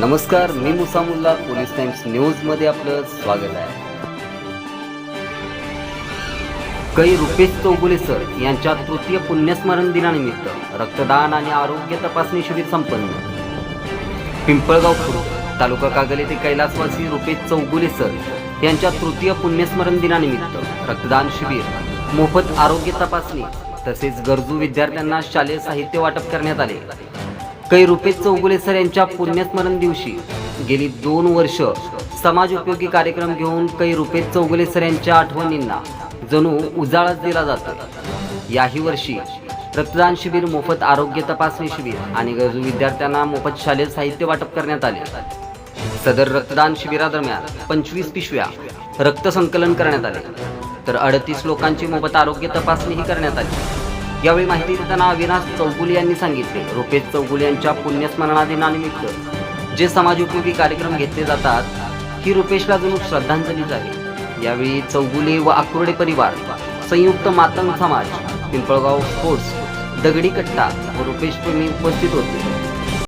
नमस्कार मी Musamulla police times न्यूजमध्ये आपलं स्वागत आहे. कै रुपेश चौगुले सर यांच्या तृतीय पुण्यस्मरण दिनानिमित्त रक्तदान आणि आरोग्य तपासणी शिबिर संपन्न. पिंपळगाव खुर्द तालुका कागल येथे कैलासवासी रुपेश चौगुले सर यांच्या तृतीय पुण्यस्मरण दिनानिमित्त रक्तदान शिबिर मोफत आरोग्य तपासणी तसेच गरजू विद्यार्थ्यांना शालेय साहित्य वाटप करण्यात आले. कै रुपेश चौगुले सर यांच्या पुण्यस्मरण दिवशी गेली दोन वर्ष समाज उपयोगी कार्यक्रम घेऊन कै रुपेश चौगुले सर यांच्या आठवणींना जणू उजाळाच दिला जातो याही वर्षी रक्तदान शिबिर मोफत आरोग्य तपासणी शिबिर आणि गरजू विद्यार्थ्यांना मोफत शालेय साहित्य वाटप करण्यात आले. सदर रक्तदान शिबिरादरम्यान पंचवीस पिशव्या रक्त संकलन करण्यात आले. तर अडतीस लोकांची मोफत आरोग्य तपासणीही करण्यात आली. यावेळी माहिती देताना अविनाश चौगुले यांनी सांगितले. रुपेश चौगुले यांच्या पुण्यस्मरणा दिनानिमित्त जे समाजोपयोगी कार्यक्रम घेतले जातात ही रुपेशला जणू श्रद्धांजलीच आहे यावेळी चौगुले व आकुर्डे परिवार संयुक्त मातंग समाज पिंपळगाव स्पोर्ट्स दगडी कट्टा व रुपेश प्रेमी उपस्थित होते.